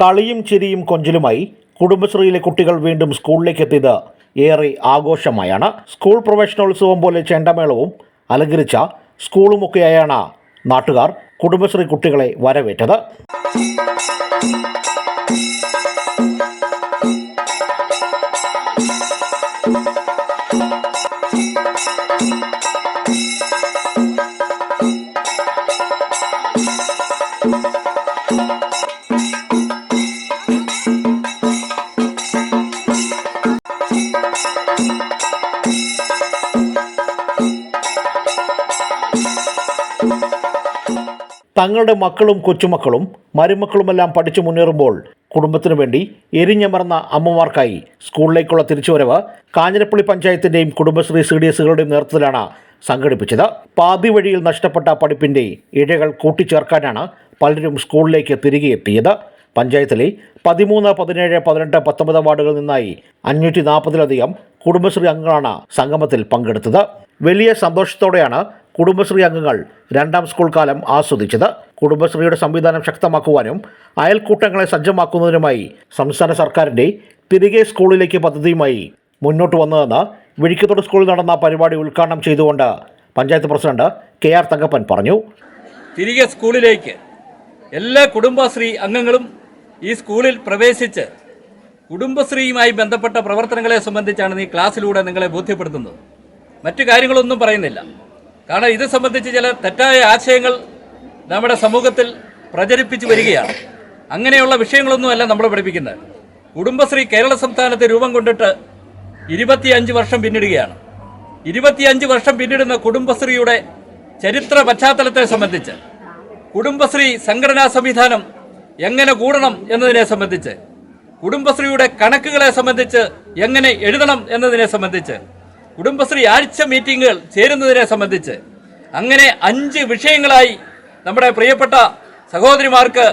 കളിയും ചിരിയും കൊഞ്ചിലുമായി കുടുംബശ്രീയിലെ കുട്ടികൾ വീണ്ടും സ്കൂളിലേക്ക് എത്തിയത് ഏറെ ആഘോഷമായാണ്. സ്കൂൾ പ്രവേശനോത്സവം പോലെ ചെണ്ടമേളവും അലങ്കരിച്ച സ്കൂളുമൊക്കെയായാണ് നാട്ടുകാർ കുടുംബശ്രീ കുട്ടികളെ വരവേറ്റത്. തങ്ങളുടെ മക്കളും കൊച്ചുമക്കളും മരുമക്കളുമെല്ലാം പഠിച്ചു മുന്നേറുമ്പോൾ കുടുംബത്തിനു വേണ്ടി എരിഞ്ഞമർന്ന അമ്മമാർക്കായി സ്കൂളിലേക്കുള്ള തിരിച്ചുവരവ് കാഞ്ഞിരപ്പള്ളി പഞ്ചായത്തിന്റെയും കുടുംബശ്രീ സി ഡി എസുകളുടെയും നേതൃത്വത്തിലാണ് സംഘടിപ്പിച്ചത്. പാതി വഴിയിൽ നഷ്ടപ്പെട്ട പഠിപ്പിന്റെ ഇഴകൾ കൂട്ടിച്ചേർക്കാനാണ് പലരും സ്കൂളിലേക്ക് തിരികെ എത്തിയത്. പഞ്ചായത്തിലെ പതിമൂന്ന് പതിനേഴ് പതിനെട്ട് പത്തൊമ്പത് വാർഡുകളിൽ നിന്നായി അഞ്ഞൂറ്റി നാൽപ്പതിലധികം കുടുംബശ്രീ അംഗങ്ങളാണ് സംഗമത്തിൽ പങ്കെടുത്തത്. വലിയ സന്തോഷത്തോടെയാണ് കുടുംബശ്രീ അംഗങ്ങൾ രണ്ടാം സ്കൂൾ കാലം ആസ്വദിച്ചത്. കുടുംബശ്രീയുടെ സംവിധാനം ശക്തമാക്കുവാനും അയൽക്കൂട്ടങ്ങളെ സജ്ജമാക്കുന്നതിനുമായി സംസ്ഥാന സർക്കാരിന്റെ തിരികെ സ്കൂളിലേക്ക് പദ്ധതിയുമായി മുന്നോട്ട് വന്നതെന്ന് വിഴിക്കത്തോട് സ്കൂളിൽ നടന്ന പരിപാടി ഉദ്ഘാടനം ചെയ്തുകൊണ്ട് panchayat president K R Thankappan പറഞ്ഞു. തിരികെ സ്കൂളിലേക്ക് എല്ലാ കുടുംബശ്രീ അംഗങ്ങളും ഈ സ്കൂളിൽ പ്രവേശിച്ച് കുടുംബശ്രീയുമായി ബന്ധപ്പെട്ട പ്രവർത്തനങ്ങളെ സംബന്ധിച്ചാണ് ഈ ക്ലാസ്സിലൂടെ നിങ്ങളെ ബോധ്യപ്പെടുത്തുന്നത്. മറ്റു കാര്യങ്ങളൊന്നും പറയുന്നില്ല. കാരണം ഇത് സംബന്ധിച്ച് ചില തെറ്റായ ആശയങ്ങൾ നമ്മുടെ സമൂഹത്തിൽ പ്രചരിപ്പിച്ചു വരികയാണ്. അങ്ങനെയുള്ള വിഷയങ്ങളൊന്നുമല്ല നമ്മൾ പഠിപ്പിക്കുന്നത്. കുടുംബശ്രീ കേരള സംസ്ഥാനത്തെ രൂപം കൊണ്ടിട്ട് ഇരുപത്തിയഞ്ച് വർഷം പിന്നിടുകയാണ്. ഇരുപത്തിയഞ്ച് വർഷം പിന്നിടുന്ന കുടുംബശ്രീയുടെ ചരിത്ര പശ്ചാത്തലത്തെ സംബന്ധിച്ച് കുടുംബശ്രീ സംഘടനാ സംവിധാനം എങ്ങനെ കൂടണം എന്നതിനെ സംബന്ധിച്ച് കുടുംബശ്രീയുടെ കണക്കുകളെ സംബന്ധിച്ച് എങ്ങനെ എഴുതണം എന്നതിനെ സംബന്ധിച്ച് കുടുംബശ്രീ ആഴ്ച മീറ്റിങ്ങുകൾ ചേരുന്നതിനെ സംബന്ധിച്ച് അങ്ങനെ അഞ്ച് വിഷയങ്ങളായി നമ്മുടെ പ്രിയപ്പെട്ട സഹോദരിമാർക്ക്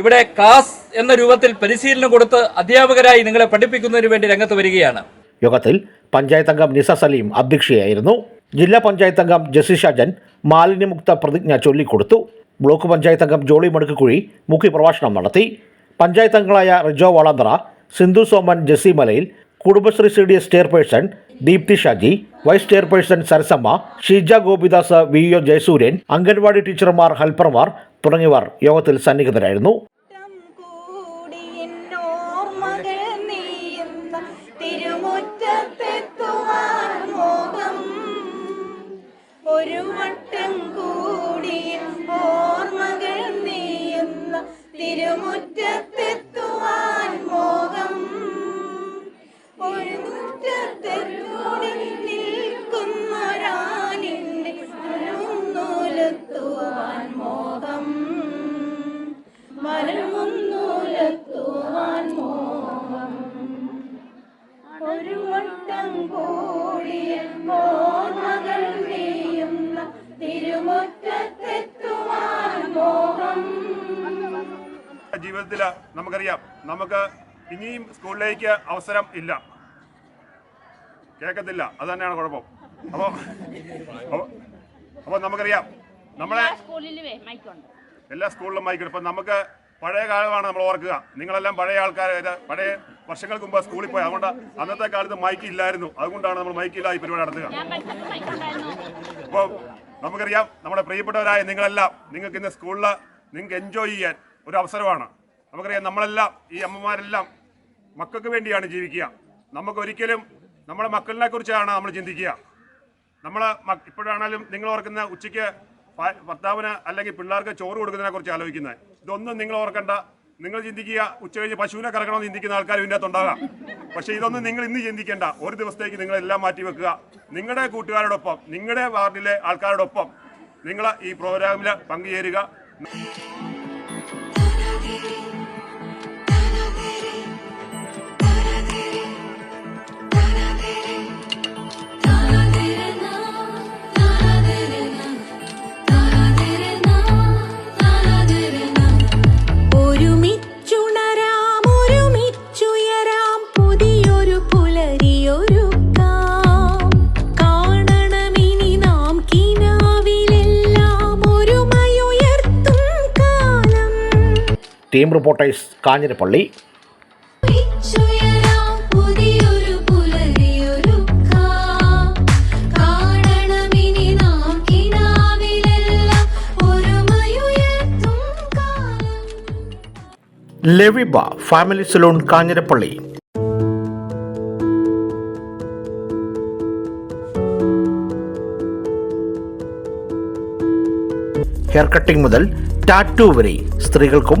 ഇവിടെ ക്ലാസ് എന്ന രൂപത്തിൽ പരിശീലനം കൊടുത്ത് അധ്യാപകരായി നിങ്ങളെ പഠിപ്പിക്കുന്നതിന് വേണ്ടി രംഗത്ത് വരികയാണ്. യോഗത്തിൽ പഞ്ചായത്ത് അംഗം നിസ സലീം അധ്യക്ഷയായിരുന്നു. ജില്ലാ പഞ്ചായത്ത് അംഗം ജസി ഷാജൻ മാലിന്യമുക്ത പ്രതിജ്ഞ ചൊല്ലിക്കൊടുത്തു. ബ്ലോക്ക് പഞ്ചായത്ത് അംഗം ജോളി മടുക്കുകുഴി മുഖ്യപ്രഭാഷണം നടത്തി. പഞ്ചായത്ത് അംഗങ്ങളായ Rijo വളാന്തറ Sindhu Soman Jessy Malayil Kudumbashree C D S chairperson Deepthi Shaji vice chairperson Sarasamma Sheeja Gopidas V O Jayasooryan anganwadi ടീച്ചർമാർ ഹെൽപ്പർമാർ തുടങ്ങിയവർ യോഗത്തിൽ സന്നിഹിതരായിരുന്നു. ഒരു വട്ടം കൂടിയ ഓർമ്മകൾ നീയുന്ന തിരുമുറ്റത്തെത്തുവാൻ മോഹം. ജീവിതത്തിൽ നമുക്കറിയാം നമുക്ക് ഇനിയും സ്കൂളിലേക്ക് അവസരം ഇല്ല. കേൾക്കത്തില്ല അത് തന്നെയാണ് കുഴപ്പം. അപ്പോൾ അപ്പൊ നമുക്കറിയാം നമ്മളെ എല്ലാ സ്കൂളിലും മൈക്കുണ്ട് ഇപ്പൊ നമുക്ക് പഴയ കാലമാണ് നമ്മൾ ഓർക്കുക. നിങ്ങളെല്ലാം പഴയ ആൾക്കാർ പഴയ വർഷങ്ങൾക്ക് മുമ്പ് സ്കൂളിൽ പോയി. അതുകൊണ്ട് അന്നത്തെ കാലത്ത് മൈക്ക് ഇല്ലായിരുന്നു. അതുകൊണ്ടാണ് നമ്മൾ മൈക്കില്ല ഈ പരിപാടി നടത്തുക. അപ്പോൾ നമുക്കറിയാം നമ്മുടെ പ്രിയപ്പെട്ടവരായ നിങ്ങളെല്ലാം നിങ്ങൾക്ക് ഇന്ന് സ്കൂളിൽ നിങ്ങൾക്ക് എൻജോയ് ചെയ്യാൻ ഒരു അവസരമാണ്. നമുക്കറിയാം നമ്മളെല്ലാം ഈ അമ്മമാരെല്ലാം മക്കൾക്ക് വേണ്ടിയാണ് ജീവിക്കുക. നമുക്ക് ഒരിക്കലും നമ്മുടെ മക്കളിനെ കുറിച്ചാണ് നമ്മൾ ചിന്തിക്കുക. നമ്മൾ ഇപ്പോഴാണെങ്കിലും നിങ്ങൾ ഓർക്കുന്ന ഉച്ചയ്ക്ക് ഭർത്താവിന് അല്ലെങ്കിൽ പിള്ളേർക്ക് ചോറ് കൊടുക്കുന്നതിനെ കുറിച്ച് ആലോചിക്കുന്നത്. ഇതൊന്നും നിങ്ങൾ ഓർക്കണ്ട. നിങ്ങൾ ചിന്തിക്കുക ഉച്ച കഴിഞ്ഞ് പശുവിനെ കറക്കണമെന്ന് ചിന്തിക്കുന്ന ആൾക്കാർ ഇതിന്റെ അകത്തുണ്ടാകാം. പക്ഷേ ഇതൊന്നും നിങ്ങൾ ഇന്ന് ചിന്തിക്കേണ്ട. ഒരു ദിവസത്തേക്ക് നിങ്ങൾ എല്ലാം മാറ്റി വെക്കുക. നിങ്ങളുടെ കൂട്ടുകാരോടൊപ്പം നിങ്ങളുടെ വാർഡിലെ ആൾക്കാരോടൊപ്പം നിങ്ങൾ ഈ പ്രോഗ്രാമിൽ പങ്കുചേരുക. Team reporters Kanjirappally. ലവിബ family salon Kanjirappally. Hair cutting മുതൽ ടാറ്റു വരെ സ്ത്രീകൾക്കും